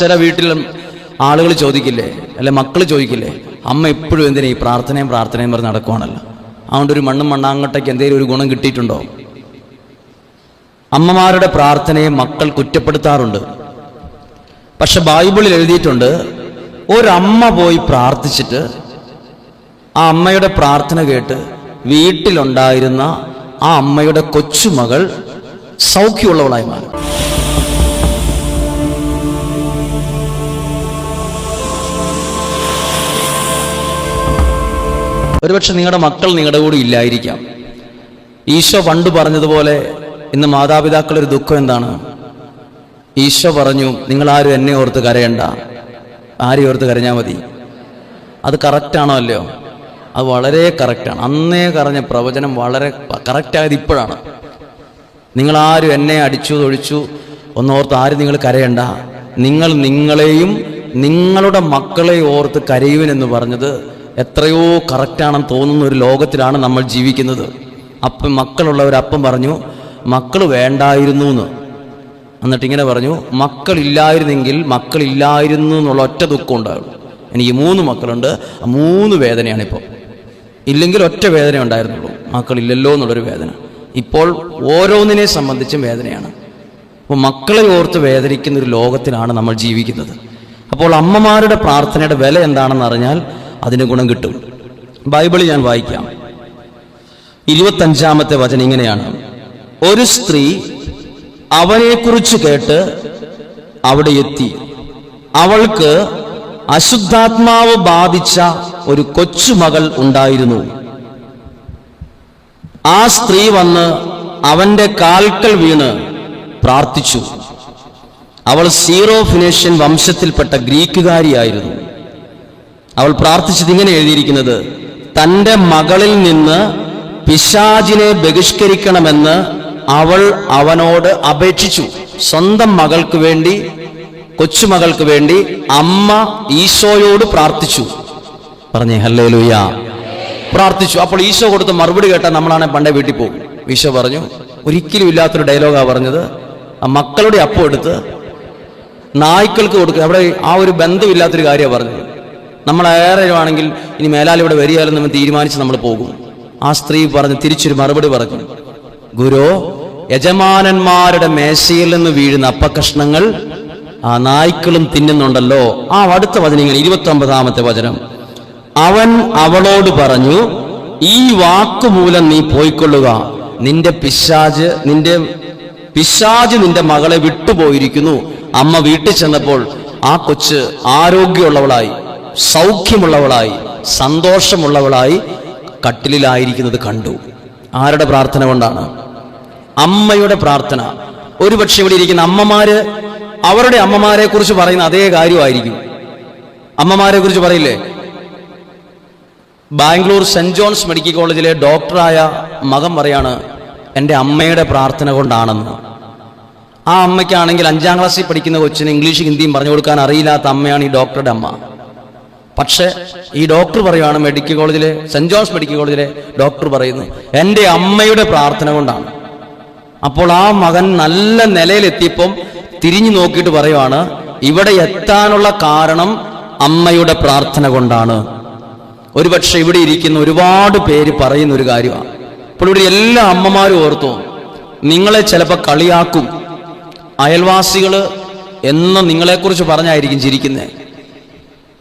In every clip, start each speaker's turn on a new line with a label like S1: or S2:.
S1: ചില വീട്ടിലും ആളുകൾ ചോദിക്കില്ലേ? അല്ലെ മക്കൾ ചോദിക്കില്ലേ? അമ്മ എപ്പോഴും എന്തിനാ ഈ പ്രാർത്ഥനയും പ്രാർത്ഥനയും പറഞ്ഞ് നടക്കുവാണല്ലോ? അതുകൊണ്ട് ഒരു മണ്ണും മണ്ണാങ്കട്ടയ്ക്ക് എന്തെങ്കിലും ഒരു ഗുണം കിട്ടിയിട്ടുണ്ടോ? അമ്മമാരുടെ പ്രാർത്ഥനയെ മക്കൾ കുറ്റപ്പെടുത്താറുണ്ട്. പക്ഷെ ബൈബിളിൽ എഴുതിയിട്ടുണ്ട് ഒരമ്മ പോയി പ്രാർത്ഥിച്ചിട്ട് ആ അമ്മയുടെ പ്രാർത്ഥന കേട്ട് വീട്ടിലുണ്ടായിരുന്ന ആ അമ്മയുടെ കൊച്ചുമകൾ സൗഖ്യമുള്ളവളായി മാറി. ഒരുപക്ഷെ നിങ്ങളുടെ മക്കൾ നിങ്ങളുടെ കൂടെ ഇല്ലായിരിക്കാം. ഈശോ പണ്ട് പറഞ്ഞതുപോലെ ഇന്ന് മാതാപിതാക്കളൊരു ദുഃഖം എന്താണ്? ഈശോ പറഞ്ഞു നിങ്ങൾ ആരും എന്നെ ഓർത്ത് കരയണ്ട. ആരെയും ഓർത്ത് കരഞ്ഞാൽ മതി. അത് കറക്റ്റാണോ അല്ലയോ? അത് വളരെ കറക്റ്റാണ് അന്നേ കറഞ്ഞ പ്രവചനം വളരെ കറക്റ്റായത് ഇപ്പോഴാണ്. നിങ്ങളാരും എന്നെ അടിച്ചു തൊഴിച്ചു ഒന്നോർത്ത് ആരും നിങ്ങൾ കരയണ്ട. നിങ്ങൾ നിങ്ങളെയും നിങ്ങളുടെ മക്കളെയും ഓർത്ത് കരയുവനെന്ന് പറഞ്ഞത് എത്രയോ കറക്റ്റാണെന്ന് തോന്നുന്ന ഒരു ലോകത്തിലാണ് നമ്മൾ ജീവിക്കുന്നത്. അപ്പം മക്കളുള്ളവർ അപ്പം പറഞ്ഞു മക്കൾ വേണ്ടായിരുന്നു എന്ന് എന്നിട്ട് ഇങ്ങനെ പറഞ്ഞു മക്കളില്ലായിരുന്നെങ്കിൽ മക്കളില്ലായിരുന്നു എന്നുള്ള ഒറ്റ ദുഃഖം ഉണ്ടാകും. എനിക്ക് മൂന്ന് മക്കളുണ്ട് മൂന്ന് വേദനയാണിപ്പോൾ ഇല്ലെങ്കിൽ ഒറ്റ വേദന ഉണ്ടായിരുന്നുള്ളൂ. മക്കളില്ലല്ലോ എന്നുള്ളൊരു വേദന. ഇപ്പോൾ ഓരോന്നിനെ സംബന്ധിച്ചും വേദനയാണ്. അപ്പോൾ മക്കളെ ഓർത്ത് വേദനിക്കുന്ന ഒരു ലോകത്തിലാണ് നമ്മൾ ജീവിക്കുന്നത്. അപ്പോൾ അമ്മമാരുടെ പ്രാർത്ഥനയുടെ വില എന്താണെന്ന് അറിഞ്ഞാൽ അതിന് ഗുണം കിട്ടും. ബൈബിളിൽ ഞാൻ വായിക്കാം. ഇരുപത്തഞ്ചാമത്തെ വചനം ഇങ്ങനെയാണ്. ഒരു സ്ത്രീ അവനെക്കുറിച്ച് കേട്ട് അവിടെ എത്തി. അവൾക്ക് അശുദ്ധാത്മാവ് ബാധിച്ച ഒരു കൊച്ചുമകൾ ഉണ്ടായിരുന്നു. ആ സ്ത്രീ വന്ന് അവന്റെ കാൽക്കൽ വീണ് പ്രാർത്ഥിച്ചു. അവൾ സീറോ ഫിനേഷ്യൻ വംശത്തിൽപ്പെട്ട ഗ്രീക്കുകാരിയായിരുന്നു. അവൾ പ്രാർത്ഥിച്ചത് ഇങ്ങനെ എഴുതിയിരിക്കുന്നത് തന്റെ മകളിൽ നിന്ന് പിശാചിനെ ബഹിഷ്കരിക്കണമെന്ന് അവൾ അവനോട് അപേക്ഷിച്ചു. സ്വന്തം മകൾക്ക് വേണ്ടി കൊച്ചുമകൾക്ക് വേണ്ടി അമ്മ ഈശോയോട് പ്രാർത്ഥിച്ചു. പറഞ്ഞേ ഹല്ലേ ലുയ്യ പ്രാർത്ഥിച്ചു. അപ്പോൾ ഈശോ കൊടുത്ത മറുപടി കേട്ടാൽ നമ്മളാണെ പണ്ടേ വീട്ടിൽ പോകും. ഈശോ പറഞ്ഞു ഒരിക്കലും ഇല്ലാത്തൊരു ഡയലോഗാ പറഞ്ഞത്. ആ മക്കളുടെ അപ്പം എടുത്ത് നായ്ക്കൾക്ക് കൊടുക്കുക അവിടെ ആ ഒരു ബന്ധമില്ലാത്തൊരു കാര്യമാണ് പറഞ്ഞത്. നമ്മൾ ഏറെ ആണെങ്കിൽ ഇനി മേലാൽ ഇവിടെ വരികയാലും നമ്മൾ തീരുമാനിച്ച് നമ്മൾ പോകും. ആ സ്ത്രീ പറഞ്ഞ് തിരിച്ചൊരു മറുപടി പറഞ്ഞു ഗുരു യജമാനന്മാരുടെ മേശയിൽ നിന്ന് വീഴുന്ന അപ്പക്കഷ്ണങ്ങൾ ആ നായ്ക്കളും തിന്നുന്നുണ്ടല്ലോ. ആ അടുത്ത വചനങ്ങൾ ഇരുപത്തി ഒമ്പതാമത്തെ വചനം. അവൻ അവളോട് പറഞ്ഞു ഈ വാക്കുമൂലം നീ പോയിക്കൊള്ളുക. നിന്റെ പിശാജ് നിന്റെ പിശാജ് നിന്റെ മകളെ വിട്ടുപോയിരിക്കുന്നു. അമ്മ വീട്ടിൽ ചെന്നപ്പോൾ ആ കൊച്ച് ആരോഗ്യമുള്ളവളായി. സൗഖ്യമുള്ളവളായി സന്തോഷമുള്ളവളായി കട്ടിലിലായിരിക്കുന്നത് കണ്ടു. ആരുടെ പ്രാർത്ഥന കൊണ്ടാണ്? അമ്മയുടെ പ്രാർത്ഥന. ഒരുപക്ഷെ ഇവിടെ ഇരിക്കുന്ന അമ്മമാര് അവരുടെ അമ്മമാരെ കുറിച്ച് പറയുന്ന അതേ കാര്യമായിരിക്കും. അമ്മമാരെ കുറിച്ച് പറയില്ലേ? ബാംഗ്ലൂർ സെന്റ് ജോൺസ് മെഡിക്കൽ കോളേജിലെ ഡോക്ടറായ മകൻ പറയാണ് എന്റെ അമ്മയുടെ പ്രാർത്ഥന കൊണ്ടാണെന്ന്. ആ അമ്മയ്ക്കാണെങ്കിൽ അഞ്ചാം ക്ലാസ്സിൽ പഠിക്കുന്ന കൊച്ചിന് ഇംഗ്ലീഷ് ഹിന്ദിയും പറഞ്ഞു കൊടുക്കാൻ അറിയില്ലാത്ത അമ്മയാണ് ഈ ഡോക്ടറുടെ അമ്മ. പക്ഷേ ഈ ഡോക്ടർ പറയുകയാണ് മെഡിക്കൽ കോളേജിലെ സെന്റ് ജോൺസ് മെഡിക്കൽ കോളേജിലെ ഡോക്ടർ പറയുന്നു എന്റെ അമ്മയുടെ പ്രാർത്ഥന കൊണ്ടാണ്. അപ്പോൾ ആ മകൻ നല്ല നിലയിലെത്തിയപ്പം തിരിഞ്ഞു നോക്കിയിട്ട് പറയുവാണ് ഇവിടെ എത്താനുള്ള കാരണം അമ്മയുടെ പ്രാർത്ഥന കൊണ്ടാണ്. ഒരുപക്ഷെ ഇവിടെ ഇരിക്കുന്ന ഒരുപാട് പേര് പറയുന്ന ഒരു കാര്യമാണ്. അപ്പോൾ ഇവിടെ എല്ലാ അമ്മമാരും ഓർത്തു നിങ്ങളെ ചിലപ്പോൾ കളിയാക്കും. അയൽവാസികൾ എന്ന് നിങ്ങളെക്കുറിച്ച് പറഞ്ഞായിരിക്കും ചിരിക്കുന്നത്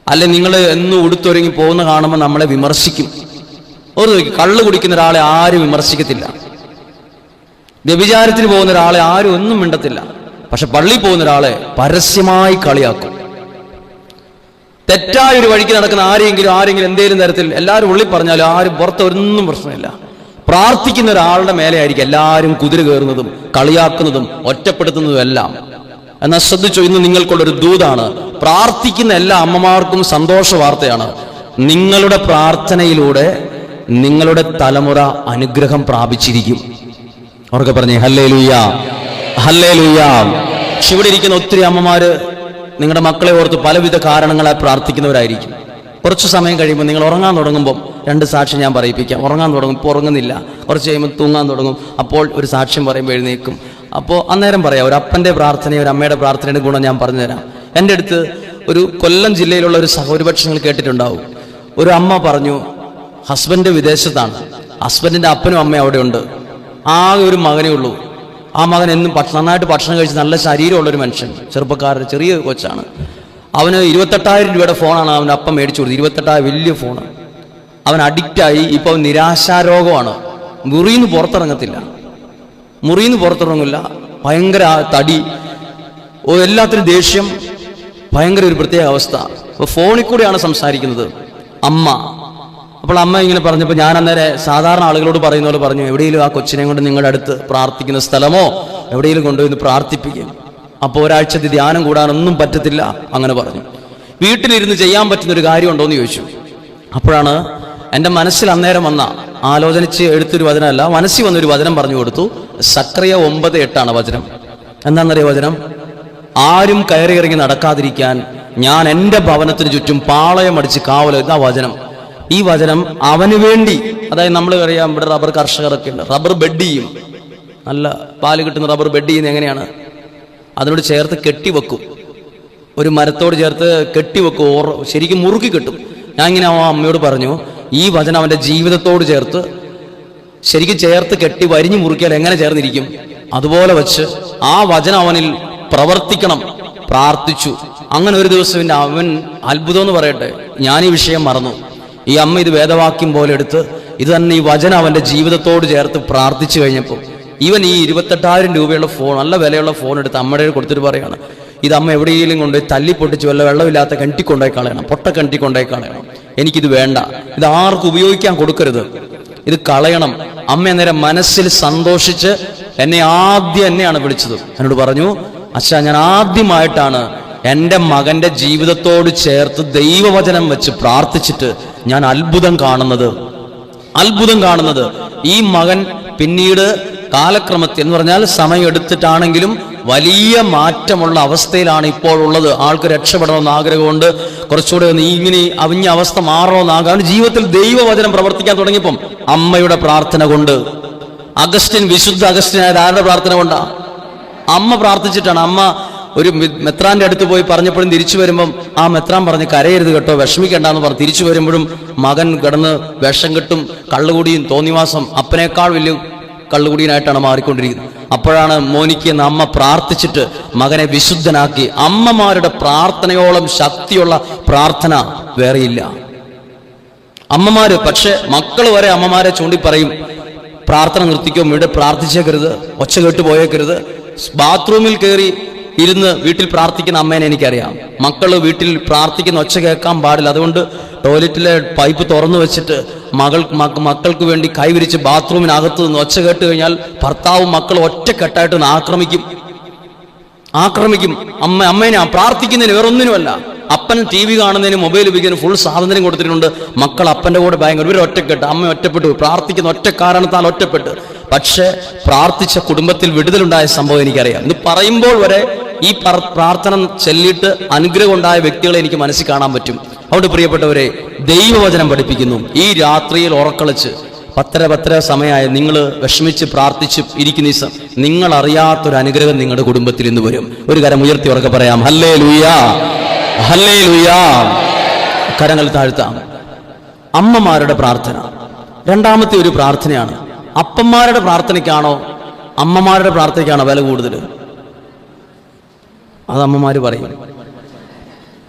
S1: അല്ലെ നിങ്ങൾ എന്നും ഉടുത്തൊരുങ്ങി പോകുന്ന കാണുമ്പോൾ നമ്മളെ വിമർശിക്കും. ഒരു നോക്കി കള്ളു കുടിക്കുന്ന ഒരാളെ ആരും വിമർശിക്കത്തില്ല. വ്യഭിചാരത്തിന് പോകുന്ന ഒരാളെ ആരും ഒന്നും മിണ്ടത്തില്ല. പക്ഷെ പള്ളിയിൽ പോകുന്ന ഒരാളെ പരസ്യമായി കളിയാക്കും. തെറ്റായ ഒരു വഴിക്ക് നടക്കുന്ന ആരെങ്കിലും ആരെങ്കിലും എന്തെങ്കിലും തരത്തിൽ എല്ലാവരും ഉള്ളിൽ പറഞ്ഞാലും ആരും പുറത്ത് ഒന്നും പ്രശ്നമില്ല. പ്രാർത്ഥിക്കുന്ന ഒരാളുടെ മേലെ ആയിരിക്കും എല്ലാവരും കുതിര കയറുന്നതും കളിയാക്കുന്നതും ഒറ്റപ്പെടുത്തുന്നതും എല്ലാം എന്നാൽ ശ്രദ്ധിച്ചു ഇന്ന് നിങ്ങൾക്കുള്ളൊരു ദൂതാണ്. പ്രാർത്ഥിക്കുന്ന എല്ലാ അമ്മമാർക്കും സന്തോഷ വാർത്തയാണ്. നിങ്ങളുടെ പ്രാർത്ഥനയിലൂടെ നിങ്ങളുടെ തലമുറ അനുഗ്രഹം പ്രാപിച്ചിരിക്കും. അവർക്ക് പറഞ്ഞേ ഹല്ലേ ലുയാ ഹല്ലേ ലുയാ പക്ഷെ ഇവിടെ ഇരിക്കുന്ന ഒത്തിരി അമ്മമാര് നിങ്ങളുടെ മക്കളെ ഓർത്ത് പലവിധ കാരണങ്ങളായി പ്രാർത്ഥിക്കുന്നവരായിരിക്കും. കുറച്ച് സമയം കഴിയുമ്പോൾ നിങ്ങൾ ഉറങ്ങാൻ തുടങ്ങുമ്പോൾ രണ്ട് സാക്ഷ്യം ഞാൻ പറയിപ്പിക്കാം. ഉറങ്ങാൻ തുടങ്ങും ഇപ്പോൾ ഉറങ്ങുന്നില്ല. കുറച്ച് കഴിയുമ്പോൾ തൂങ്ങാൻ തുടങ്ങും. അപ്പോൾ ഒരു സാക്ഷ്യം പറയുമ്പോൾ എഴുന്നേക്കും അപ്പോൾ അന്നേരം പറയാം ഒരു അപ്പന്റെ പ്രാർത്ഥനയും ഒരു അമ്മയുടെ പ്രാർത്ഥനയുടെ ഗുണം ഞാൻ പറഞ്ഞുതരാം. എന്റെ അടുത്ത് ഒരു കൊല്ലം ജില്ലയിലുള്ള ഒരു സഹോദരപക്ഷം നിങ്ങൾ കേട്ടിട്ടുണ്ടാവും. ഒരു അമ്മ പറഞ്ഞു ഹസ്ബൻഡ് വിദേശത്താണ്. ഹസ്ബൻഡിന്റെ അപ്പനും അമ്മയും അവിടെ ഉണ്ട് ആകെ ഒരു മകനേ ഉള്ളൂ. ആ മകൻ എന്നും നന്നായിട്ട് ഭക്ഷണം കഴിച്ച് നല്ല ശരീരമുള്ള ഒരു മനുഷ്യൻ. ചെറുപ്പക്കാരൻ ചെറിയ കൊച്ചാണ്. അവന് ഇരുപത്തെട്ടായിരം രൂപയുടെ ഫോണാണ് അവന്റെ അപ്പം മേടിച്ചു കൊടുത്തത്. ഇരുപത്തെട്ടായിരം വലിയ ഫോണ്. അവൻ അഡിക്റ്റായി ഇപ്പോൾ നിരാശാരോഗമാണ്. മുറിയിൽ നിന്ന് പുറത്തിറങ്ങത്തില്ല. മുറിയിൽ നിന്ന് പുറത്തിറങ്ങില്ല ഭയങ്കര തടി. ഓ എല്ലാത്തിനും ദേഷ്യം. ഭയങ്കര ഒരു പ്രത്യേക അവസ്ഥ. അപ്പോൾ ഫോണിൽ കൂടെയാണ് സംസാരിക്കുന്നത്. അമ്മ. അപ്പോൾ അമ്മ ഇങ്ങനെ പറഞ്ഞപ്പോൾ ഞാൻ അന്നേരം സാധാരണ ആളുകളോട് പറയുന്ന പോലെ പറഞ്ഞു എവിടെയെങ്കിലും ആ കൊച്ചിനെ കൊണ്ട് നിങ്ങളുടെ അടുത്ത് പ്രാർത്ഥിക്കുന്ന സ്ഥലമോ എവിടെയെങ്കിലും കൊണ്ടുവന്ന് പ്രാർത്ഥിപ്പിക്കും. അപ്പോൾ ഒരാഴ്ചത്തെ ധ്യാനം കൂടാനൊന്നും പറ്റത്തില്ല അങ്ങനെ പറഞ്ഞു. വീട്ടിലിരുന്ന് ചെയ്യാൻ പറ്റുന്ന ഒരു കാര്യമുണ്ടോ എന്ന് ചോദിച്ചു. അപ്പോഴാണ് എന്റെ മനസ്സിൽ അന്നേരം വന്ന ആലോചനിച്ച് എടുത്തൊരു വചനമല്ല മനസ്സിൽ വന്നൊരു വചനം പറഞ്ഞു കൊടുത്തു. സക്രിയ ഒമ്പത് എട്ടാണ് വചനം. എന്താണെന്നറിയ വചനം? ആരും കയറി ഇറങ്ങി നടക്കാതിരിക്കാൻ ഞാൻ എന്റെ ഭവനത്തിന് ചുറ്റും പാളയം അടിച്ച് കാവല ഇതാ വചനം. ഈ വചനം അവന് വേണ്ടി അതായത് നമ്മൾ അറിയാം ഇവിടെ റബ്ബർ കർഷകരൊക്കെ ഉണ്ട്. റബ്ബർ ബെഡ് ചെയ്യും. നല്ല പാൽ കിട്ടുന്ന റബ്ബർ ബെഡ് ചെയ്യുന്നത് എങ്ങനെയാണ്? അതിനോട് ചേർത്ത് കെട്ടിവെക്കും ഒരു മരത്തോട് ചേർത്ത് കെട്ടിവെക്കും ഓർ ശരിക്കും മുറുക്കി കിട്ടും. ഞാൻ ഇങ്ങനെ ആ അമ്മയോട് പറഞ്ഞു ഈ വചനം അവന്റെ ജീവിതത്തോട് ചേർത്ത് ശരിക്കും ചേർത്ത് കെട്ടി വരിഞ്ഞു മുറുക്കിയാൽ എങ്ങനെ ചേർന്നിരിക്കും? അതുപോലെ വച്ച് ആ വചനം അവനിൽ പ്രവർത്തിക്കണം പ്രാർത്ഥിച്ചു. അങ്ങനെ ഒരു ദിവസം അവൻ അത്ഭുതം എന്ന് പറയട്ടെ ഞാൻ ഈ വിഷയം മറന്നു. ഈ അമ്മ ഇത് വേദവാക്യം പോലെ എടുത്ത് ഇത് തന്നെ ഈ വചനം അവന്റെ ജീവിതത്തോട് ചേർത്ത് പ്രാർത്ഥിച്ചു കഴിഞ്ഞപ്പോൾ ഇവൻ ഈ ഇരുപത്തെട്ടായിരം രൂപയുള്ള ഫോൺ നല്ല വിലയുള്ള ഫോൺ എടുത്ത് അമ്മയുടെ കൊടുത്തിട്ട് പറയാണ് ഇത് അമ്മ എവിടെയെങ്കിലും കൊണ്ടുപോയി തല്ലി പൊട്ടിച്ച് വല്ല വെള്ളമില്ലാത്ത കണ്ടി കൊണ്ടുപോയി കളയണം പൊട്ട കണ്ടി കൊണ്ടുപോയി കളയണം എനിക്കിത് വേണ്ട. ഇത് ആർക്കും ഉപയോഗിക്കാൻ കൊടുക്കരുത്. ഇത് കളയണം. അമ്മ അന്നേരം മനസ്സിൽ സന്തോഷിച്ച് എന്നെ ആദ്യം എന്നെയാണ് വിളിച്ചത്. എന്നോട് പറഞ്ഞു അച്ഛാ ഞാൻ ആദ്യമായിട്ടാണ് എന്റെ മകന്റെ ജീവിതത്തോട് ചേർത്ത് ദൈവവചനം വെച്ച് പ്രാർത്ഥിച്ചിട്ട് ഞാൻ അത്ഭുതം കാണുന്നത്. അത്ഭുതം കാണുന്നത്. ഈ മകൻ പിന്നീട് കാലക്രമത്തിൽ എന്ന് പറഞ്ഞാൽ സമയം എടുത്തിട്ടാണെങ്കിലും വലിയ മാറ്റമുള്ള അവസ്ഥയിലാണ് ഇപ്പോൾ ഉള്ളത് ആൾക്ക് രക്ഷപ്പെടണമെന്ന് ആഗ്രഹമുണ്ട്. കുറച്ചുകൂടെ ഒന്ന് ഇങ്ങനെ അവിഞ്ഞ അവസ്ഥ മാറണമെന്ന് ആഗ്രഹം ജീവിതത്തിൽ ദൈവവചനം പ്രവർത്തിക്കാൻ തുടങ്ങിയപ്പം അമ്മയുടെ പ്രാർത്ഥന കൊണ്ട് അഗസ്റ്റിൻ വിശുദ്ധ അഗസ്റ്റിൻ ആയത് ആരുടെ പ്രാർത്ഥന കൊണ്ടാ? അമ്മ പ്രാർത്ഥിച്ചിട്ടാണ്. അമ്മ ഒരു മെത്രാന്റെ അടുത്ത് പോയി പറഞ്ഞപ്പോഴും തിരിച്ചു വരുമ്പം ആ മെത്രാൻ പറഞ്ഞ് കരയരുത് കേട്ടോ വിഷമിക്കണ്ടെന്ന് പറഞ്ഞ് തിരിച്ചു വരുമ്പോഴും മകൻ കിടന്ന് വിഷം കെട്ടും കള്ളുകൂടിയും തോന്നിവാസം അപ്പനേക്കാൾ വലിയ കള്ളുകുടിയനായിട്ടാണ് മാറിക്കൊണ്ടിരിക്കുന്നത്. അപ്പോഴാണ് മോനിക്ക് എന്ന അമ്മ പ്രാർത്ഥിച്ചിട്ട് മകനെ വിശുദ്ധനാക്കി. അമ്മമാരുടെ പ്രാർത്ഥനയോളം ശക്തിയുള്ള പ്രാർത്ഥന വേറെയില്ല. അമ്മമാര് പക്ഷെ മക്കൾ വരെ അമ്മമാരെ ചൂണ്ടി പറയും പ്രാർത്ഥന നിർത്തിക്കോ ഇവിടെ പ്രാർത്ഥിച്ചേക്കരുത് ഒച്ച കേട്ട് പോയേക്കരുത്. ബാത്റൂമിൽ കയറി ഇരുന്ന് വീട്ടിൽ പ്രാർത്ഥിക്കുന്ന അമ്മേനെ എനിക്കറിയാം. മക്കൾ വീട്ടിൽ പ്രാർത്ഥിക്കുന്ന ഒച്ച കേൾക്കാൻ പാടില്ല. അതുകൊണ്ട് ടോയ്ലറ്റിലെ പൈപ്പ് തുറന്നു വെച്ചിട്ട് മകൾ മക്കൾക്ക് വേണ്ടി കൈവിരിച്ച് ബാത്റൂമിനകത്ത് നിന്ന് ഒച്ച കേട്ട് കഴിഞ്ഞാൽ ഭർത്താവും മക്കളും ഒറ്റക്കെട്ടായിട്ട് ആക്രമിക്കും. ആക്രമിക്കും. അമ്മ അമ്മേനെ പ്രാർത്ഥിക്കുന്നതിന് വേറൊന്നിനുമല്ല. അപ്പൻ ടി വി കാണുന്നതിന് മൊബൈൽ ഉപയോഗിക്കുന്നതിന് ഫുൾ സ്വാതന്ത്ര്യം കൊടുത്തിട്ടുണ്ട്. മക്കൾ അപ്പന്റെ കൂടെ ഭയങ്കര ഇവർ ഒറ്റക്കെട്ട്. അമ്മ ഒറ്റപ്പെട്ടു. പ്രാർത്ഥിക്കുന്ന ഒറ്റ കാരണത്താൽ ഒറ്റപ്പെട്ട്. പക്ഷേ പ്രാർത്ഥിച്ച കുടുംബത്തിൽ വിടുതലുണ്ടായ സംഭവം എനിക്കറിയാം. ഇത് പറയുമ്പോൾ വരെ ഈ പ്രാർത്ഥന ചൊല്ലിയിട്ട് അനുഗ്രഹം ഉണ്ടായ വ്യക്തികളെ എനിക്ക് മനസ്സിൽ കാണാൻ പറ്റും. അതുകൊണ്ട് പ്രിയപ്പെട്ടവരെ ദൈവവചനം പഠിപ്പിക്കുന്നു. ഈ രാത്രിയിൽ ഉറക്കളിച്ച് പത്തര പത്തര സമയമായ നിങ്ങൾ വിഷമിച്ച് പ്രാർത്ഥിച്ച് ഇരിക്കുന്ന ദിവസം നിങ്ങൾ അറിയാത്തൊരു അനുഗ്രഹം നിങ്ങളുടെ കുടുംബത്തിൽ ഇന്ന് വരും. ഒരു കരം ഉയർത്തി ഉറക്കെ പറയാം ഹല്ലേ ലൂയാ ഹല്ലേ ലൂയാ കരങ്ങൾ താഴ്ത്താം. അമ്മമാരുടെ പ്രാർത്ഥന. രണ്ടാമത്തെ ഒരു പ്രാർത്ഥനയാണ്. അപ്പന്മാരുടെ പ്രാർത്ഥനയ്ക്കാണോ അമ്മമാരുടെ പ്രാർത്ഥനയ്ക്കാണോ വില കൂടുതൽ അത് അമ്മമാർ പറയും.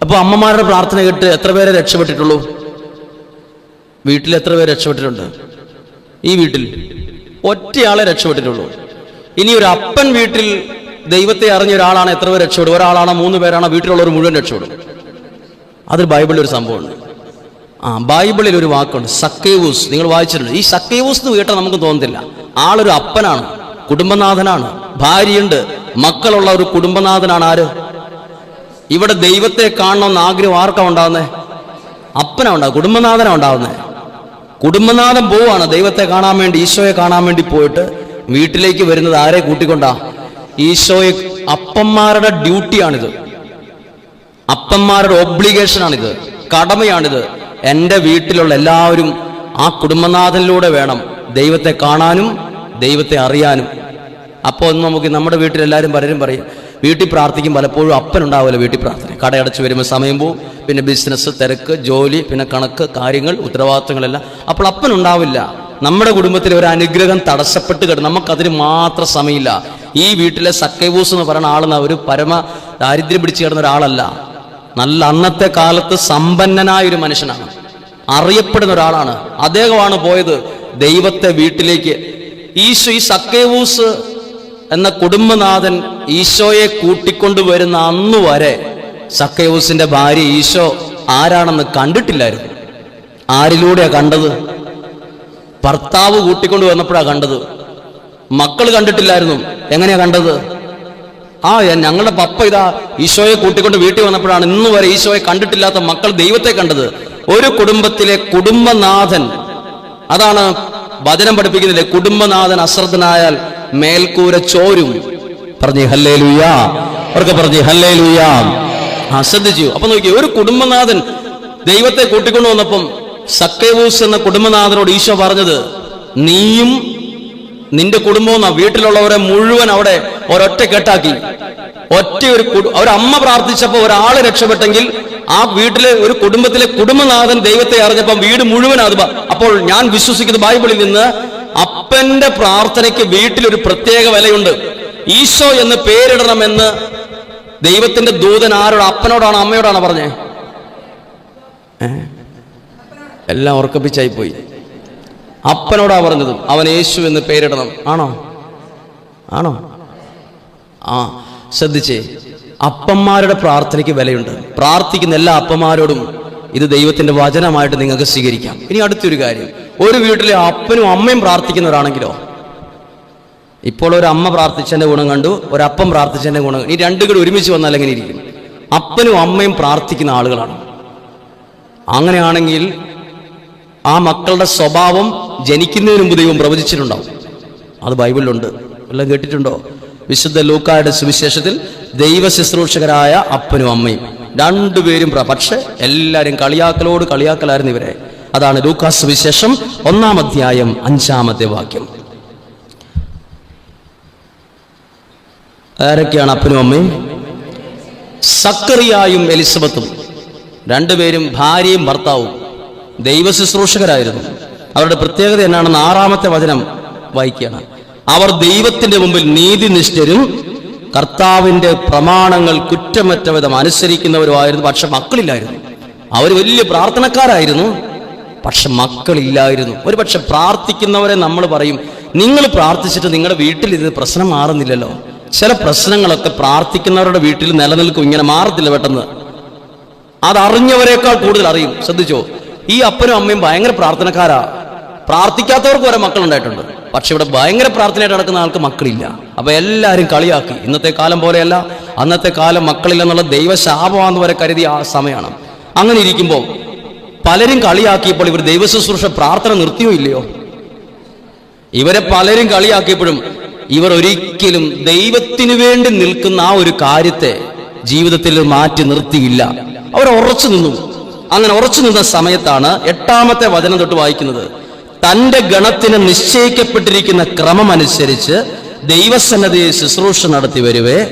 S1: അപ്പൊ അമ്മമാരുടെ പ്രാർത്ഥന കേട്ട് എത്ര പേരെ രക്ഷപ്പെട്ടിട്ടുള്ളൂ? വീട്ടിൽ എത്ര പേര് രക്ഷപ്പെട്ടിട്ടുണ്ട്? ഈ വീട്ടിൽ ഒറ്റയാളെ രക്ഷപ്പെട്ടിട്ടുള്ളൂ. ഇനി ഒരു അപ്പൻ വീട്ടിൽ ദൈവത്തെ അറിഞ്ഞ ഒരാളാണ് എത്ര പേര് രക്ഷപ്പെടും? ഒരാളാണോ മൂന്ന് പേരാണോ വീട്ടിലുള്ളവർ മുഴുവൻ രക്ഷപ്പെടും. അത് ബൈബിളിൽ ഒരു സംഭവമുണ്ട്. ആ ബൈബിളിൽ ഒരു വാക്കുണ്ട്. സക്കേവൂസ്. നിങ്ങൾ വായിച്ചിട്ടുണ്ട്. ഈ സക്കേവൂസ് എന്ന് കേട്ടാൽ നമുക്ക് തോന്നുന്നില്ല ആളൊരു അപ്പനാണ് കുടുംബനാഥനാണ് ഭാര്യയുണ്ട് മക്കളുള്ള ഒരു കുടുംബനാഥനാണ് ആര്? ഇവിടെ ദൈവത്തെ കാണണമെന്ന് ആഗ്രഹം ആർക്കാ ഉണ്ടാവുന്നത് അപ്പനാ ഉണ്ടാവും കുടുംബനാഥനാ ഉണ്ടാവുന്നത് കുടുംബനാഥൻ പോവാണ് ദൈവത്തെ കാണാൻ വേണ്ടി ഈശോയെ കാണാൻ വേണ്ടി പോയിട്ട് വീട്ടിലേക്ക് വരുന്നത് ആരെ കൂട്ടിക്കൊണ്ടാ? ഈശോയെ അപ്പന്മാരുടെ ഡ്യൂട്ടിയാണിത്. അപ്പന്മാരുടെ ഒബ്ലിഗേഷനാണിത് കടമയാണിത്. എന്റെ വീട്ടിലുള്ള എല്ലാവരും ആ കുടുംബനാഥനിലൂടെ വേണം ദൈവത്തെ കാണാനും ദൈവത്തെ അറിയാനും. അപ്പോൾ ഒന്ന് നമുക്ക് നമ്മുടെ വീട്ടിൽ എല്ലാവരും പലരും പറയും വീട്ടിൽ പ്രാർത്ഥിക്കും പലപ്പോഴും അപ്പനുണ്ടാവില്ല വീട്ടിൽ പ്രാർത്ഥന. കടയടച്ച് വരുമ്പോൾ സമയം പോവും പിന്നെ ബിസിനസ് തിരക്ക് ജോലി പിന്നെ കണക്ക് കാര്യങ്ങൾ ഉത്തരവാദിത്തങ്ങളെല്ലാം. അപ്പോൾ അപ്പനുണ്ടാവില്ല നമ്മുടെ കുടുംബത്തിലെ ഒരു അനുഗ്രഹം തടസ്സപ്പെട്ട് കിട്ടും നമുക്കതിന് മാത്രം സമയമില്ല. ഈ വീട്ടിലെ സക്കൈവൂസ് എന്ന് പറയുന്ന ആളെന്ന ഒരു പരമ ദാരിദ്ര്യം പിടിച്ചു കിടന്ന ഒരാളല്ല. നല്ല അന്നത്തെ കാലത്ത് സമ്പന്നനായ ഒരു മനുഷ്യനാണ്. അറിയപ്പെടുന്ന ഒരാളാണ്. അദ്ദേഹമാണ് പോയത് ദൈവത്തെ വീട്ടിലേക്ക്. ഈശോ ഈ സക്കേവൂസ് എന്ന കുടുംബനാഥൻ ഈശോയെ കൂട്ടിക്കൊണ്ടുവരുന്ന അന്നു വരെ സക്കയൂസിന്റെ ഭാര്യ ഈശോ ആരാണെന്ന് കണ്ടിട്ടില്ലായിരുന്നു. ആരിലൂടെയാ കണ്ടത്? ഭർത്താവ് കൂട്ടിക്കൊണ്ടു വന്നപ്പോഴാ കണ്ടത്. മക്കൾ കണ്ടിട്ടില്ലായിരുന്നു. എങ്ങനെയാ കണ്ടത്? ആ ഞങ്ങളുടെ പപ്പ ഇതാ ഈശോയെ കൂട്ടിക്കൊണ്ട് വീട്ടിൽ വന്നപ്പോഴാണ് ഇന്ന് വരെ ഈശോയെ കണ്ടിട്ടില്ലാത്ത മക്കൾ ദൈവത്തെ കണ്ടത്. ഒരു കുടുംബത്തിലെ കുടുംബനാഥൻ അതാണ് വചനം പഠിപ്പിക്കുന്നില്ലേ? കുടുംബനാഥൻ അശ്രദ്ധനായാൽ മേൽക്കൂര ചോരും. പറഞ്ഞു ഹല്ലേ ലുയാ അവർക്ക് പറഞ്ഞു ഹല്ലേ ലുയാ ആ ശ്രദ്ധിച്ചു. അപ്പൊ നോക്കി ഒരു കുടുംബനാഥൻ ദൈവത്തെ കൂട്ടിക്കൊണ്ടു വന്നപ്പം സക്കേവൂസ് എന്ന കുടുംബനാഥനോട് ഈശോ പറഞ്ഞത് നീയും നിന്റെ കുടുംബവും വീട്ടിലുള്ളവരെ മുഴുവൻ അവിടെ ഒരൊറ്റ കെട്ടാക്കി. ഒറ്റ ഒരു ഒരമ്മ പ്രാർത്ഥിച്ചപ്പോൾ ഒരാൾ രക്ഷപ്പെട്ടെങ്കിൽ ആ വീട്ടിലെ ഒരു കുടുംബത്തിലെ കുടുംബനാഥൻ ദൈവത്തെ അറിഞ്ഞപ്പോ വീട് മുഴുവൻ അത് അപ്പോൾ ഞാൻ വിശ്വസിക്കുന്നത് ബൈബിളിൽ നിന്ന് അപ്പന്റെ പ്രാർത്ഥനയ്ക്ക് വീട്ടിലൊരു പ്രത്യേക വിലയുണ്ട്. ഈശോ എന്ന് പേരിടണമെന്ന് ദൈവത്തിന്റെ ദൂതൻ ആരോട് അപ്പനോടാണോ അമ്മയോടാണോ പറഞ്ഞേ? എല്ലാം ഉറക്കപ്പിച്ചായി പോയി അപ്പനോടാ പറഞ്ഞത് അവൻ യേശു എന്ന് പേരിടണം. ആണോ? ആണോ? ആ ശ്രദ്ധിച്ചേ. അപ്പന്മാരുടെ പ്രാർത്ഥനയ്ക്ക് വിലയുണ്ട്. പ്രാർത്ഥിക്കുന്ന എല്ലാ അപ്പന്മാരോടും ഇത് ദൈവത്തിന്റെ വചനമായിട്ട് നിങ്ങൾക്ക് സ്വീകരിക്കാം. ഇനി അടുത്തൊരു കാര്യം. ഒരു വീട്ടിലെ അപ്പനും അമ്മയും പ്രാർത്ഥിക്കുന്നവരാണെങ്കിലോ? ഇപ്പോൾ ഒരു അമ്മ പ്രാർത്ഥിച്ചതിന്റെ ഗുണം കണ്ടു ഒരപ്പം പ്രാർത്ഥിച്ചതിന്റെ ഗുണം ഈ രണ്ടു കൂടി ഒരുമിച്ച് വന്നാൽ എങ്ങനെ ഇരിക്കും? അപ്പനും അമ്മയും പ്രാർത്ഥിക്കുന്ന ആളുകളാണ്. അങ്ങനെയാണെങ്കിൽ ആ മക്കളുടെ സ്വഭാവം ജനിക്കുന്നതിന് മുമ്പ് ദൈവം പ്രവചിച്ചിട്ടുണ്ടാവും. അത് ബൈബിളിലുണ്ട്. എല്ലാം കേട്ടിട്ടുണ്ടോ? വിശുദ്ധ ലൂക്കായുടെ സുവിശേഷത്തിൽ ദൈവ ശുശ്രൂഷകരായ അപ്പനും അമ്മയും. രണ്ടുപേരും പ്ര- പക്ഷെ എല്ലാവരും കളിയാക്കലോട് കളിയാക്കലായിരുന്നു ഇവരെ. അതാണ് ലൂക്കാസ് വിശേഷം ഒന്നാം അധ്യായം അഞ്ചാമത്തെ വാക്യം. ആരൊക്കെയാണ് അപ്പനും അമ്മയും? സക്കറിയായും എലിസബത്തും. രണ്ടുപേരും ഭാര്യയും ഭർത്താവും. ദൈവ ശുശ്രൂഷകരായിരുന്നു. അവരുടെ പ്രത്യേകത എന്നാണെന്ന് ആറാമത്തെ വചനം വായിക്കുകയാണ്. അവർ ദൈവത്തിന്റെ മുമ്പിൽ നീതിനിഷ്ഠരും കർത്താവിന്റെ പ്രമാണങ്ങൾ കുറ്റമറ്റ വിധം അനുസരിക്കുന്നവരുമായിരുന്നു. പക്ഷെ മക്കളില്ലായിരുന്നു. അവർ വലിയ പ്രാർത്ഥനക്കാരായിരുന്നു. പക്ഷെ മക്കളില്ലായിരുന്നു. ഒരു പക്ഷെ പ്രാർത്ഥിക്കുന്നവരെ നമ്മൾ പറയും നിങ്ങൾ പ്രാർത്ഥിച്ചിട്ട് നിങ്ങളുടെ വീട്ടിൽ ഇത് പ്രശ്നം മാറുന്നില്ലല്ലോ. ചില പ്രശ്നങ്ങളൊക്കെ പ്രാർത്ഥിക്കുന്നവരുടെ വീട്ടിൽ നിലനിൽക്കും ഇങ്ങനെ മാറത്തില്ല പെട്ടെന്ന്. അതറിഞ്ഞവരെക്കാൾ കൂടുതൽ അറിയും. ശ്രദ്ധിച്ചോ? ഈ അപ്പനും അമ്മയും ഭയങ്കര പ്രാർത്ഥനക്കാരാ. പ്രാർത്ഥിക്കാത്തവർക്ക് വരെ മക്കളുണ്ടായിട്ടുണ്ട്. പക്ഷെ ഇവിടെ ഭയങ്കര പ്രാർത്ഥനയായിട്ട് നടക്കുന്ന ആൾക്ക് മക്കളില്ല. അപ്പൊ എല്ലാവരും കളിയാക്കി. ഇന്നത്തെ കാലം പോലെയല്ല. അന്നത്തെ കാലം മക്കളില്ലെന്നുള്ള ദൈവശാപമാണെന്ന് വരെ കരുതിയ ആ സമയമാണ്. അങ്ങനെ ഇരിക്കുമ്പോൾ പലരും കളിയാക്കിയപ്പോൾ ഇവർ ദൈവശുശ്രൂഷ പ്രാർത്ഥന നിർത്തിയോ ഇല്ലയോ? ഇവരെ പലരും കളിയാക്കിയപ്പോഴും ഇവർ ഒരിക്കലും ദൈവത്തിനു വേണ്ടി നിൽക്കുന്ന ആ ഒരു കാര്യത്തെ ജീവിതത്തിൽ മാറ്റി നിർത്തിയില്ല. അവർ ഉറച്ചു നിന്നു. അങ്ങനെ ഉറച്ചു നിന്ന സമയത്താണ് എട്ടാമത്തെ വചനം തൊട്ട് വായിക്കുന്നത്. തന്റെ ഗണത്തിന് നിശ്ചയിക്കപ്പെട്ടിരിക്കുന്ന ക്രമമനുസരിച്ച് ദൈവസന്നദ്ധയെ ശുശ്രൂഷ നടത്തി വരുവേ.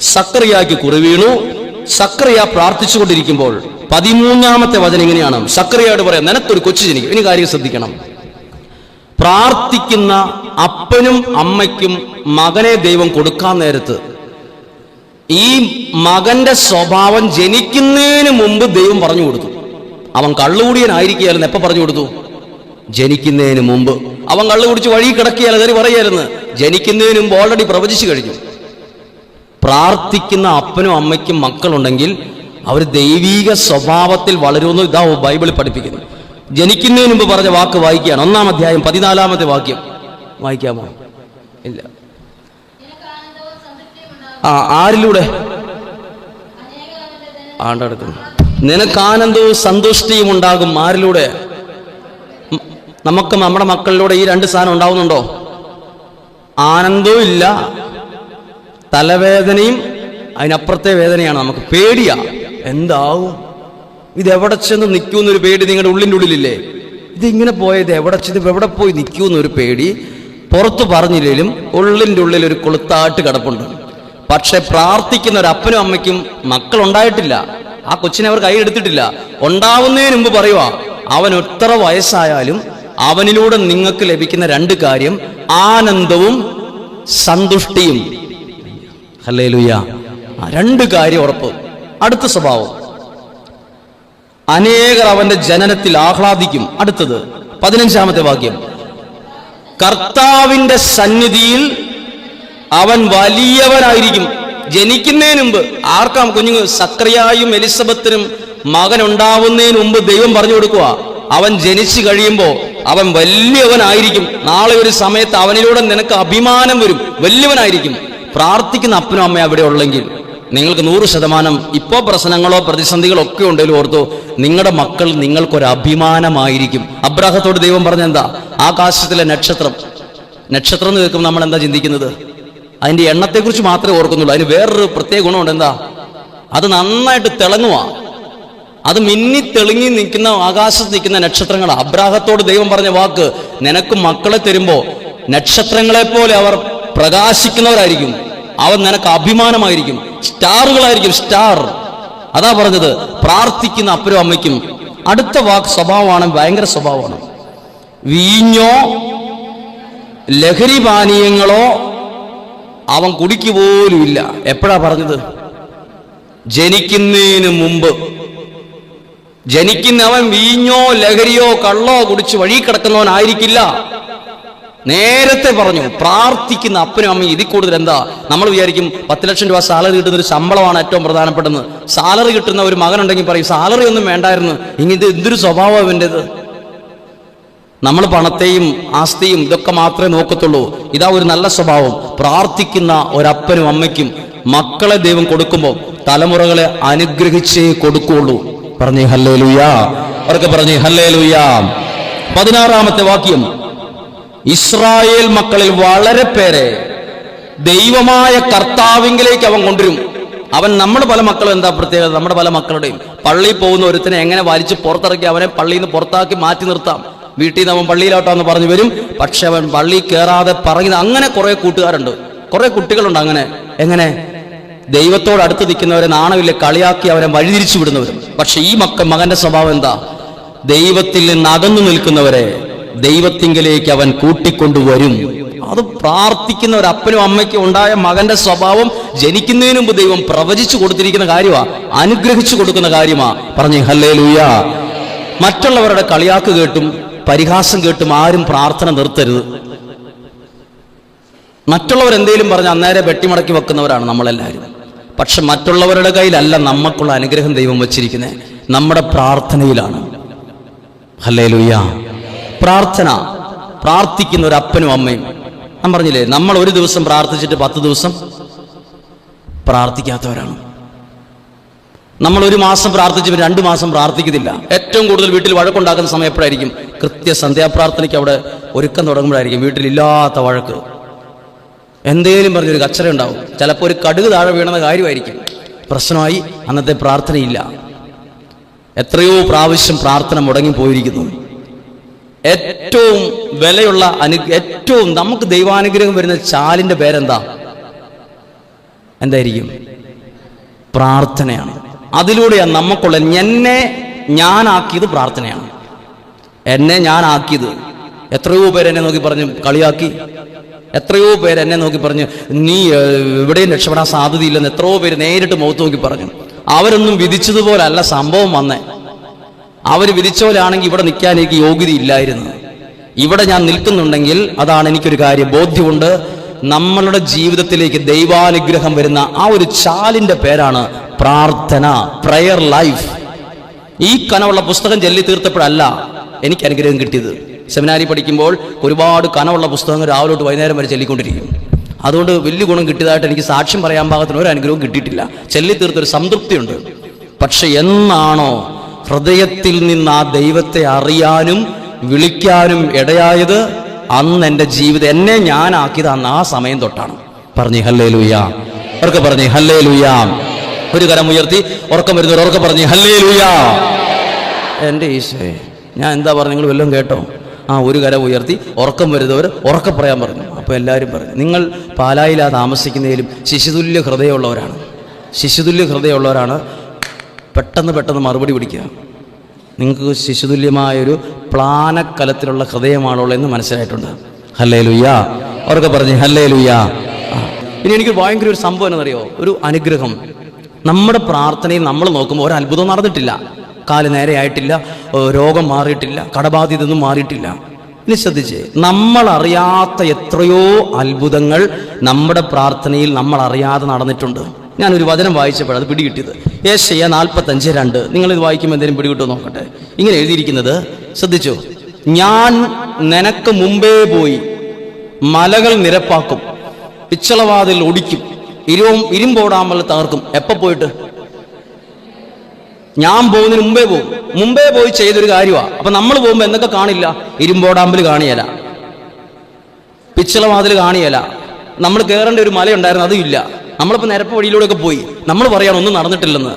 S1: സക്രിയാക്ക് കുറിവീണു. സക്രിയ പ്രാർത്ഥിച്ചുകൊണ്ടിരിക്കുമ്പോൾ പതിമൂന്നാമത്തെ വചനം ഇങ്ങനെയാണ്. സക്രിയയോട് പറയാം. നിനക്കൊരു കൊച്ചു ജനിക്കും. ഇനി കാര്യം ശ്രദ്ധിക്കണം. പ്രാർത്ഥിക്കുന്ന അപ്പനും അമ്മയ്ക്കും മകനെ ദൈവം കൊടുക്കാൻ നേരത്ത് ഈ മകന്റെ സ്വഭാവം ജനിക്കുന്നതിന് മുമ്പ് ദൈവം പറഞ്ഞു കൊടുത്തു. അവൻ കള്ളുകൂടിയനായിരിക്കുകയായിരുന്നു. എപ്പോൾ പറഞ്ഞു കൊടുത്തു? ജനിക്കുന്നതിന് മുമ്പ്. അവൻ കള്ളു കുടിച്ച് വഴി കിടക്കുകയല്ല കയറി പറയായിരുന്നു ജനിക്കുന്നതിന് മുമ്പ് ഓൾറെഡി പ്രവചിച്ചു കഴിഞ്ഞു. പ്രാർത്ഥിക്കുന്ന അപ്പനും അമ്മയ്ക്കും മക്കളുണ്ടെങ്കിൽ അവർ ദൈവീക സ്വഭാവത്തിൽ വളരുമെന്ന് ഇതാ ബൈബിളിൽ പഠിപ്പിക്കുന്നു. ജനിക്കുന്നതിന് മുമ്പ് പറഞ്ഞ വാക്ക് വായിക്കുകയാണ്. ഒന്നാം അധ്യായം പതിനാലാമത്തെ വാക്യം. വായിക്കാമോ? ഇല്ല. ആ ആരിലൂടെ? ആണ്ടെടുക്കുന്നു. നിനക്ക് ആനന്ദവും സന്തുഷ്ടിയും ഉണ്ടാകും. ആരിലൂടെ? നമുക്ക് നമ്മുടെ മക്കളിലൂടെ ഈ രണ്ട് സാധനം ഉണ്ടാവുന്നുണ്ടോ? ആനന്ദവും ഇല്ല. തലവേദനയും അതിനപ്പുറത്തെ വേദനയാണ് നമുക്ക്. പേടിയാ. എന്താവും? ഇത് എവിടെ ചെന്ന് നിൽക്കുമെന്നൊരു പേടി നിങ്ങളുടെ ഉള്ളിന്റെ ഉള്ളിലില്ലേ? ഇതിങ്ങനെ പോയത് എവിടെ ചെന്ന് എവിടെ പോയി നിൽക്കുമെന്നൊരു പേടി പുറത്തു പറഞ്ഞില്ലെങ്കിലും ഉള്ളിന്റെ ഉള്ളിൽ ഒരു കൊളുത്താട്ട് കിടപ്പുണ്ട്. പക്ഷെ പ്രാർത്ഥിക്കുന്ന ഒരു അപ്പനും അമ്മയ്ക്കും മക്കൾ ഉണ്ടായിട്ടില്ല ആ കൊച്ചിനെ അവർ കൈയെടുത്തിട്ടില്ല ഉണ്ടാവുന്നതിന് മുമ്പ് പറയുക അവൻ എത്ര വയസ്സായാലും അവനിലൂടെ നിങ്ങൾക്ക് ലഭിക്കുന്ന രണ്ട് കാര്യം ആനന്ദവും സന്തുഷ്ടിയും. ഹല്ലേ രണ്ട് കാര്യം ഉറപ്പ്. അടുത്ത സ്വഭാവം. അനേകർ അവന്റെ ജനനത്തിൽ ആഹ്ലാദിക്കും. അടുത്തത് പതിനഞ്ചാമത്തെ വാക്യം. കർത്താവിന്റെ സന്നിധിയിൽ അവൻ വലിയവനായിരിക്കും. ജനിക്കുന്നതിന് മുമ്പ് ആർക്കാം കുഞ്ഞുങ്ങൾ സക്രിയായും എലിസബത്തിനും മകൻ ഉണ്ടാവുന്നതിന് മുമ്പ് ദൈവം പറഞ്ഞു കൊടുക്കുക അവൻ ജനിച്ചു കഴിയുമ്പോൾ അവൻ വലിയവനായിരിക്കും. നാളെ ഒരു സമയത്ത് അവനിലൂടെ നിനക്ക് അഭിമാനം വരും. വലിയവനായിരിക്കും. പ്രാർത്ഥിക്കുന്ന അപ്പനും അമ്മയും അവിടെ ഉള്ളെങ്കിൽ. നിങ്ങൾക്ക് നൂറ് ശതമാനം ഇപ്പോൾ പ്രശ്നങ്ങളോ പ്രതിസന്ധികളോ ഒക്കെ ഉണ്ടെങ്കിലും ഓർത്തു നിങ്ങളുടെ മക്കൾ നിങ്ങൾക്കൊരു അഭിമാനമായിരിക്കും. അബ്രാഹത്തോട് ദൈവം പറഞ്ഞ എന്താ? ആകാശത്തിലെ നക്ഷത്രം. നക്ഷത്രം എന്ന് കേൾക്കുമ്പോൾ നമ്മൾ എന്താ ചിന്തിക്കുന്നത്? അതിന്റെ എണ്ണത്തെക്കുറിച്ച് മാത്രമേ ഓർക്കുന്നുള്ളൂ. അതിന് വേറൊരു പ്രത്യേക ഗുണമുണ്ട്. എന്താ? അത് നന്നായിട്ട് തിളങ്ങുക അത് മിന്നി തെളിങ്ങി നിൽക്കുന്ന ആകാശത്ത് നിൽക്കുന്ന നക്ഷത്രങ്ങൾ അബ്രാഹത്തോട് ദൈവം പറഞ്ഞ വാക്ക് നിനക്ക് മക്കളെ തരുമ്പോൾ നക്ഷത്രങ്ങളെ പോലെ അവർ പ്രകാശിക്കുന്നവരായിരിക്കും. അവൻ നിനക്ക് അഭിമാനമായിരിക്കും. സ്റ്റാറുകളായിരിക്കും സ്റ്റാർ. അതാ പറഞ്ഞത് പ്രാർത്ഥിക്കുന്ന അപ്പനും അമ്മയ്ക്കും. അടുത്ത വാക്ക് സ്വഭാവമാണ് ഭയങ്കര സ്വഭാവമാണ്. വീഞ്ഞോ ലഹരി പാനീയങ്ങളോ അവൻ കുടിക്കു പോലുമില്ല എപ്പോഴാ പറഞ്ഞത്? ജനിക്കുന്നതിന് മുമ്പ്. ജനിക്കുന്നവൻ വീഞ്ഞോ ലഹരിയോ കള്ളോ കുടിച്ച് വഴി കിടക്കുന്നവനായിരിക്കില്ല. നേരത്തെ പറഞ്ഞു പ്രാർത്ഥിക്കുന്ന അപ്പനും അമ്മയും ഇതിൽ കൂടുതൽ എന്താ? നമ്മൾ വിചാരിക്കും പത്ത് ലക്ഷം രൂപ സാലറി കിട്ടുന്ന ഒരു ശമ്പളമാണ് ഏറ്റവും പ്രധാനപ്പെട്ടത് സാലറി കിട്ടുന്ന ഒരു മകൻ ഉണ്ടെങ്കിൽ പറയും സാലറി ഒന്നും വേണ്ടായിരുന്നു. ഇങ്ങനെ എന്തൊരു സ്വഭാവം ഇവന്റെത് നമ്മൾ പണത്തെയും ആസ്തിയും ഇതൊക്കെ മാത്രമേ നോക്കത്തുള്ളൂ. ഇതാ ഒരു നല്ല സ്വഭാവം. പ്രാർത്ഥിക്കുന്ന ഒരപ്പനും അമ്മയ്ക്കും മക്കളെ ദൈവം കൊടുക്കുമ്പോൾ തലമുറകളെ അനുഗ്രഹിച്ചേ കൊടുക്കുള്ളൂ. പറഞ്ഞേ ഹല്ലേ ലുയാ അവർക്ക് പറഞ്ഞേ ഹല്ലേ ലുയാ പതിനാറാമത്തെ വാക്യം. ഇസ്രായേൽ മക്കളിൽ വളരെ പേരെ ദൈവമായ കർത്താവിങ്കിലേക്ക് അവൻ കൊണ്ടുവരും. അവൻ നമ്മുടെ പല മക്കളും എന്താ പ്രത്യേകത? നമ്മുടെ പല മക്കളുടെയും. പള്ളിയിൽ പോകുന്ന ഒരുത്തിനെ എങ്ങനെ വലിച്ച് പുറത്തിറക്കി അവനെ പള്ളിയിൽ നിന്ന് പുറത്താക്കി മാറ്റി നിർത്താം? വീട്ടിൽ നിന്ന് അവൻ പള്ളിയിലോട്ടാന്ന് പറഞ്ഞു വരും. പക്ഷെ അവൻ പള്ളി കയറാതെ പറയുന്ന അങ്ങനെ കുറെ കൂട്ടുകാരുണ്ട്. കുറെ കുട്ടികളുണ്ട് അങ്ങനെ. എങ്ങനെ? ദൈവത്തോട് അടുത്ത് നിൽക്കുന്നവരെ നാണമില്ല കളിയാക്കി അവരെ വഴിതിരിച്ചു വിടുന്നവരും പക്ഷെ ഈ മക്ക മകന്റെ സ്വഭാവം എന്താ? ദൈവത്തിൽ നിന്ന് അകന്നു നിൽക്കുന്നവരെ ദൈവത്തിങ്കിലേക്ക് അവൻ കൂട്ടിക്കൊണ്ടുവരും. അത് പ്രാർത്ഥിക്കുന്ന ഒരു അപ്പനും അമ്മയ്ക്കും ഉണ്ടായ മകന്റെ സ്വഭാവം ജനിക്കുന്നതിന് മുമ്പ് ദൈവം പ്രവചിച്ചു കൊടുത്തിരിക്കുന്ന കാര്യമാ അനുഗ്രഹിച്ചു കൊടുക്കുന്ന കാര്യമാ. പറഞ്ഞു ഹല്ലേ ലൂയ മറ്റുള്ളവരുടെ കളിയാക്ക് കേട്ടും പരിഹാസം കേട്ടും ആരും പ്രാർത്ഥന നിർത്തരുത്. മറ്റുള്ളവർ എന്തെങ്കിലും പറഞ്ഞ് അന്നേരം വെട്ടിമടക്കി വെക്കുന്നവരാണ് നമ്മളെല്ലാവരും. പക്ഷെ മറ്റുള്ളവരുടെ കയ്യിലല്ല നമുക്കുള്ള അനുഗ്രഹം ദൈവം വച്ചിരിക്കുന്നത് നമ്മുടെ പ്രാർത്ഥനയിലാണ്. ഹല്ലേ ലുയ്യ പ്രാർത്ഥന പ്രാർത്ഥിക്കുന്ന ഒരു അപ്പനും അമ്മയും. ഞാൻ പറഞ്ഞില്ലേ നമ്മൾ ഒരു ദിവസം പ്രാർത്ഥിച്ചിട്ട് പത്ത് ദിവസം പ്രാർത്ഥിക്കാത്തവരാണ്. നമ്മൾ ഒരു മാസം പ്രാർത്ഥിച്ച് രണ്ട് മാസം പ്രാർത്ഥിക്കുന്നില്ല. ഏറ്റവും കൂടുതൽ വീട്ടിൽ വഴക്കുണ്ടാക്കുന്ന സമയം എപ്പോഴായിരിക്കും? കൃത്യ സന്ധ്യാപ്രാർത്ഥനയ്ക്ക് അവിടെ ഒരുക്കം തുടങ്ങുമ്പോഴായിരിക്കും. വീട്ടിലില്ലാത്ത വഴക്ക്. എന്തേലും പറഞ്ഞൊരു കച്ചറ ഉണ്ടാവും. ചിലപ്പോൾ ഒരു കടുക് താഴെ വീണെന്ന കാര്യമായിരിക്കും. പ്രശ്നമായി അന്നത്തെ പ്രാർത്ഥനയില്ല. എത്രയോ പ്രാവശ്യം പ്രാർത്ഥന മുടങ്ങിപ്പോയിരിക്കുന്നു. ഏറ്റവും വിലയുള്ള അനു ഏറ്റവും നമുക്ക് ദൈവാനുഗ്രഹം വരുന്ന ചാലിന്റെ പേരെന്താ? എന്തായിരിക്കും? പ്രാർത്ഥനയാണ്. അതിലൂടെയാണ് നമുക്കുള്ള എന്നെ ഞാനാക്കിയത് പ്രാർത്ഥനയാണ്. എന്നെ ഞാനാക്കിയത്. എത്രയോ പേര് എന്നെ നോക്കി പറഞ്ഞു കളിയാക്കി. എത്രയോ പേര് എന്നെ നോക്കി പറഞ്ഞു നീ എവിടെയും രക്ഷപ്പെടാൻ സാധ്യതയില്ലെന്ന് എത്രയോ പേര് നേരിട്ട് മുഖത്ത് നോക്കി പറഞ്ഞു. അവരൊന്നും വിധിച്ചതുപോലല്ല സംഭവം വന്നേ. അവർ വിധിച്ചവരാണെങ്കിൽ ഇവിടെ നിൽക്കാൻ എനിക്ക് യോഗ്യതയില്ലായിരുന്നു. ഇവിടെ ഞാൻ നിൽക്കുന്നുണ്ടെങ്കിൽ അതാണ് എനിക്കൊരു കാര്യം. ബോധ്യമുണ്ട് നമ്മളുടെ ജീവിതത്തിലേക്ക് ദൈവാനുഗ്രഹം വരുന്ന ആ ഒരു ചാലിന്റെ പേരാണ് പ്രാർത്ഥന പ്രയർ ലൈഫ് ഈ കനവുള്ള പുസ്തകം ചൊല്ലി തീർത്തപ്പോഴല്ല എനിക്ക് അനുഗ്രഹം കിട്ടിയത്. സെമിനാരി പഠിക്കുമ്പോൾ ഒരുപാട് കനവുള്ള പുസ്തകങ്ങൾ രാവിലോട്ട് വൈകുന്നേരം വരെ ചൊല്ലിക്കൊണ്ടിരിക്കും. അതുകൊണ്ട് വലിയ ഗുണം കിട്ടിയതായിട്ട് എനിക്ക് സാക്ഷ്യം പറയാൻ പാകത്തിന് ഒരു അനുഗ്രഹവും കിട്ടിയിട്ടില്ല. ചൊല്ലി തീർത്തൊരു സംതൃപ്തിയുണ്ട്. പക്ഷെ എന്നാണോ ഹൃദയത്തിൽ നിന്ന് ആ ദൈവത്തെ അറിയാനും വിളിക്കാനും ഇടയായത് അന്ന് എന്റെ ജീവിതം എന്നെ ഞാനാക്കിയത് അന്ന് ആ സമയം തൊട്ടാണ്. പറഞ്ഞു ഹല്ലേ ലൂയ ഉറക്കെ പറഞ്ഞു ഹല്ലേ ലൂയ ഒരു കരം ഉയർത്തി ഉറക്കം വരുന്നവർ ഉറക്കെ പറഞ്ഞു ഹല്ലേ ലൂയ എന്റെ ഈശോ ഞാൻ എന്താ പറഞ്ഞു നിങ്ങൾ വല്ലതും കേട്ടോ? ആ ഒരു കരം ഉയർത്തി ഉറക്കം വരുന്നവർ ഉറക്കെ പറയാൻ പറഞ്ഞു. അപ്പോൾ എല്ലാവരും പറഞ്ഞു നിങ്ങൾ പാലായിലാ താമസിക്കുന്നതിലും ശിശുതുല്യ ഹൃദയമുള്ളവരാണ്. ശിശുതുല്യ ഹൃദയമുള്ളവരാണ്. പെട്ടെന്ന് പെട്ടെന്ന് മറുപടി പിടിക്കുക. നിങ്ങൾക്ക് ശിശുതുല്യമായൊരു പ്ലാനക്കലത്തിലുള്ള ഹൃദയമാണുള്ളത് എന്ന് മനസ്സിലായിട്ടുണ്ട്. ഹല്ലേ ലുയ്യാ അവരൊക്കെ പറഞ്ഞു ഹല്ലേ ലുയ്യാ ഇനി എനിക്ക് ഭയങ്കര ഒരു സംഭവം എന്നറിയോ ഒരു അനുഗ്രഹം. നമ്മുടെ പ്രാർത്ഥനയിൽ നമ്മൾ നോക്കുമ്പോൾ ഒരു അത്ഭുതം നടന്നിട്ടില്ല. കാൽ നേരെയായിട്ടില്ല രോഗം മാറിയിട്ടില്ല കടബാധ്യതൊന്നും മാറിയിട്ടില്ല. ഇനി ശ്രദ്ധിച്ച് നമ്മൾ അറിയാത്ത എത്രയോ അത്ഭുതങ്ങൾ നമ്മുടെ പ്രാർത്ഥനയിൽ നമ്മൾ അറിയാതെ നടന്നിട്ടുണ്ട്. ഞാനൊരു വചനം വായിച്ചപ്പോൾ അത് പിടികിട്ടിയത്. ഏഷ്യ നാൽപ്പത്തഞ്ച് രണ്ട്. നിങ്ങൾ ഇത് വായിക്കുമ്പോൾ എന്തെങ്കിലും പിടികിട്ടോ നോക്കട്ടെ. ഇങ്ങനെ എഴുതിയിരിക്കുന്നത് ശ്രദ്ധിച്ചു? ഞാൻ നിനക്ക് മുമ്പേ പോയി മലകൾ നിരപ്പാക്കും പിച്ചളവാതിൽ ഒടിക്കും ഇരുവും ഇരുമ്പോടാമ്പൽ തകർക്കും. എപ്പോ പോയിട്ട്? ഞാൻ പോകുന്നതിന് മുമ്പേ പോകും. മുമ്പേ പോയി ചെയ്തൊരു കാര്യമാണ് അപ്പൊ നമ്മൾ പോകുമ്പോൾ എന്തൊക്കെ കാണില്ല? ഇരുമ്പോടാമ്പൽ കാണിയല. പിച്ചളവാതിൽ കാണിയല. നമ്മൾ കയറേണ്ട ഒരു മലയുണ്ടായിരുന്നു അതും ഇല്ല. നമ്മളിപ്പോൾ നിരപ്പ് വഴിയിലൂടെയൊക്കെ പോയി. നമ്മൾ പറയാണ് ഒന്നും നടന്നിട്ടില്ലെന്ന്.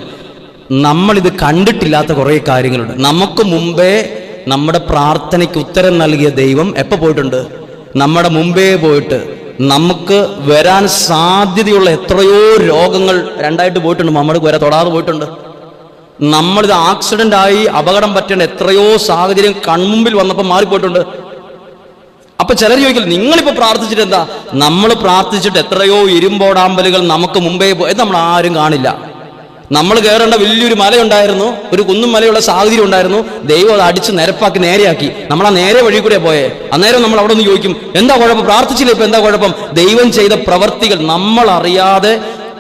S1: നമ്മളിത് കണ്ടിട്ടില്ലാത്ത കുറേ കാര്യങ്ങളുണ്ട്. നമുക്ക് മുമ്പേ നമ്മുടെ പ്രാർത്ഥനയ്ക്ക് ഉത്തരം നൽകിയ ദൈവം എപ്പോൾ പോയിട്ടുണ്ട്? നമ്മുടെ മുമ്പേ പോയിട്ട് നമുക്ക് വരാൻ സാധ്യതയുള്ള എത്രയോ രോഗങ്ങൾ രണ്ടായിട്ട് പോയിട്ടുണ്ട്. നമ്മുടെ വരെ തൊടാതെ പോയിട്ടുണ്ട്. നമ്മളിത് ആക്സിഡന്റ് ആയി അപകടം പറ്റേണ്ട എത്രയോ സാഹചര്യം കൺമുമ്പിൽ വന്നപ്പോൾ മാറിപ്പോയിട്ടുണ്ട്. അപ്പൊ ചിലർ ചോദിക്കില്ല നിങ്ങളിപ്പോ പ്രാർത്ഥിച്ചിട്ട് എന്താ? നമ്മൾ പ്രാർത്ഥിച്ചിട്ട് എത്രയോ ഇരുമ്പോടാമ്പലുകൾ നമുക്ക് മുമ്പേ പോയത് നമ്മൾ ആരും കാണില്ല. നമ്മൾ കയറേണ്ട വലിയൊരു മലയുണ്ടായിരുന്നു ഒരു കുന്നും മലയുള്ള സാഹചര്യം ഉണ്ടായിരുന്നു. ദൈവം അത് അടിച്ച് നിരപ്പാക്കി നേരെയാക്കി. നമ്മൾ ആ നേരെ വഴി കൂടെ പോയേ. അന്നേരം നമ്മൾ അവിടെ നിന്ന് ചോദിക്കും എന്താ കുഴപ്പം? പ്രാർത്ഥിച്ചില്ല ഇപ്പൊ എന്താ കുഴപ്പം? ദൈവം ചെയ്ത പ്രവർത്തികൾ നമ്മൾ അറിയാതെ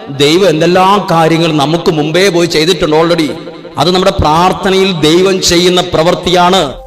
S1: ദൈവം എന്തെല്ലാം കാര്യങ്ങൾ നമുക്ക് മുമ്പേ പോയി ചെയ്തിട്ടുണ്ട് ഓൾറെഡി അത് നമ്മുടെ പ്രാർത്ഥനയിൽ ദൈവം ചെയ്യുന്ന പ്രവൃത്തിയാണ്.